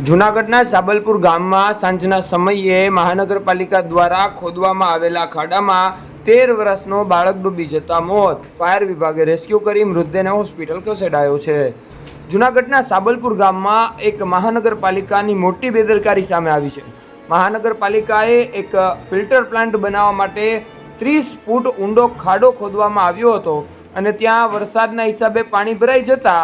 જૂનાગઢના સાબલપુર ગામમાં સાંજના સમયે મહાનગરપાલિકા દ્વારા ખોદવામાં આવેલા ખાડામાં તેર વર્ષનો બાળક ડૂબી જતા મોત. ફાયર વિભાગે રેસ્ક્યુ કરી મૃતદેહને હોસ્પિટલ ખસેડાયો છે. જૂનાગઢના સાબલપુર ગામમાં એક મહાનગરપાલિકાની મોટી બેદરકારી સામે આવી છે. મહાનગરપાલિકાએ એક ફિલ્ટર પ્લાન્ટ બનાવવા માટે ત્રીસ ફૂટ ઊંડો ખાડો ખોદવામાં આવ્યો હતો અને ત્યાં વરસાદના હિસાબે પાણી ભરાઈ જતા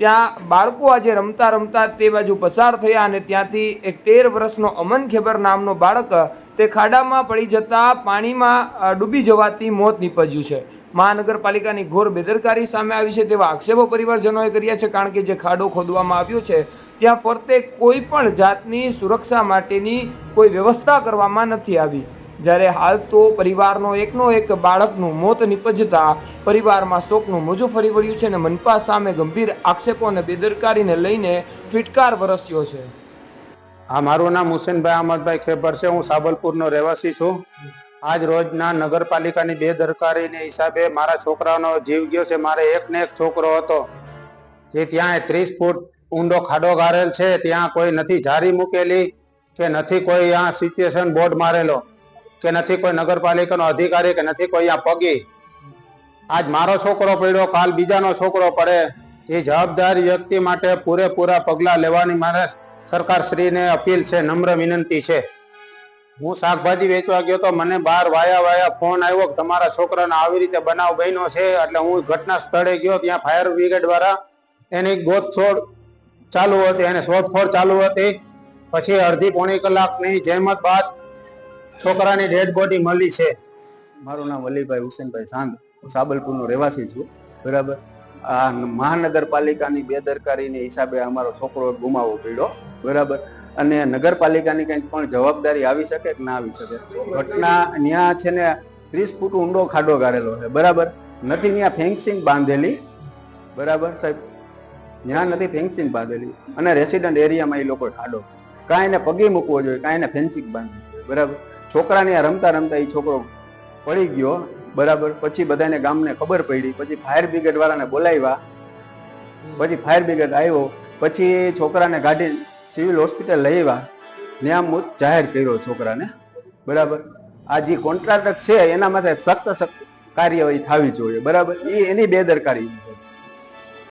ત્યાં બાળકો આજે રમતા રમતા તે બાજુ પસાર થયા અને ત્યાંથી એક તેર વર્ષનો અમન ખેબર નામનો બાળક, તે ખાડામાં પડી જતા પાણીમાં ડૂબી જવાથી મોત નીપજ્યું છે. મહાનગરપાલિકાની ઘોર બેદરકારી સામે આવી છે તેવા આક્ષેપો પરિવારજનોએ કર્યા છે કારણ કે જે ખાડો ખોદવામાં આવ્યો છે, ત્યાં ફરતે કોઈ પણ જાતની સુરક્ષા માટેની કોઈ વ્યવસ્થા કરવામાં નથી આવી. જ્યારે હાલ તો પરિવારનો એકનો એક બાળકનું મોત નિપજતા પરિવારમાં શોકનું મોજું ફરી વળ્યું છે અને મનપા સામે ગંભીર આક્ષેપો અને બેદરકારીને લઈને ફિટકાર વરસ્યો છે. આ મારું નામ હુસેનભાઈ અહમદભાઈ ખેબર છે. હું સાબલપુરનો રહેવાસી છું. આજ રોજના નગરપાલિકાની બેદરકારીને હિસાબે મારા છોકરાનો જીવ ગયો છે. મારે એક ને એક છોકરો હતો જે ત્યાં ત્રીસ ફૂટ ઊંડો ખાડો ગારેલ છે. ત્યાં કોઈ નથી જારી મૂકેલી કે નથી કોઈ આ સિચ્યુએશન બોર્ડ મારેલો. કે નથી કોઈ નગરપાલિકાનો અધિકારી, કે નથી કોઈ અહીંયા પગી. આજ મારો છોકરો પડ્યો, કાલ બીજાનો છોકરો પડે. એ જવાબદાર વ્યક્તિ માટે પૂરેપૂરા પગલાં લેવાની મારે સરકારશ્રીને અપીલ છે, નમ્ર વિનંતી છે. હું શાકભાજી વેચવા ગયો તો મને બાર વાયા વાયા ફોન આવ્યો કે તમારા છોકરાને આવી રીતે બનાવ બન્યો છે, એટલે હું ઘટના સ્થળે ગયો, ત્યાં ફાયર બ્રિગેડ વાળા એની ગોતછોડ ચાલુ હતી, એને શોધખોળ ચાલુ હતી. પછી અડધી પોણી કલાકની જહેમત બાદ છોકરાની ડેડ બોડી મળી છે. મારું નામ વલીભાઈ હુસેનભાઈ સાંગ. હું સાબલપુરનો રહેવાસી છું. બરાબર? આ મહાનગરપાલિકાની બેદરકારીને હિસાબે અમારો છોકરો ગુમાવવો પડ્યો. બરાબર? અને નગરપાલિકાની કંઈક પણ જવાબદારી આવી શકે કે ના આવી શકે? ઘટના ત્યાં છે ને ત્રીસ ફૂટ ઊંડો ખાડો ગાળેલો છે. બરાબર? નથી ત્યાં ફેન્સિંગ બાંધેલી. બરાબર સાહેબ? ત્યાં નથી ફેન્સિંગ બાંધેલી. અને રેસિડન્ટ એરિયામાં એ લોકો ખાડો. કાંઈ એને પગી મૂકવો જોઈએ, કાંઈ એને ફેન્સિંગ બાંધવી બરાબર? છોકરાને રમતા રમતા એ છોકરો પડી ગયો. બરાબર. પછી બધાને ગામને ખબર પડી. પછી ફાયર બ્રિગેડ વાળાને બોલાવ્યા. પછી ફાયર બ્રિગેડ આવ્યો. પછી છોકરાને ગાડી સિવિલ હોસ્પિટલ લઈ આવ્યા. ન્યામૂત જાહેર કર્યો છોકરાને. બરાબર. આ જે કોન્ટ્રાક્ટર છે એના માટે સખ્ત સખ્ત કાર્યવાહી થવી જોઈએ. બરાબર. એ એની બેદરકારી છે.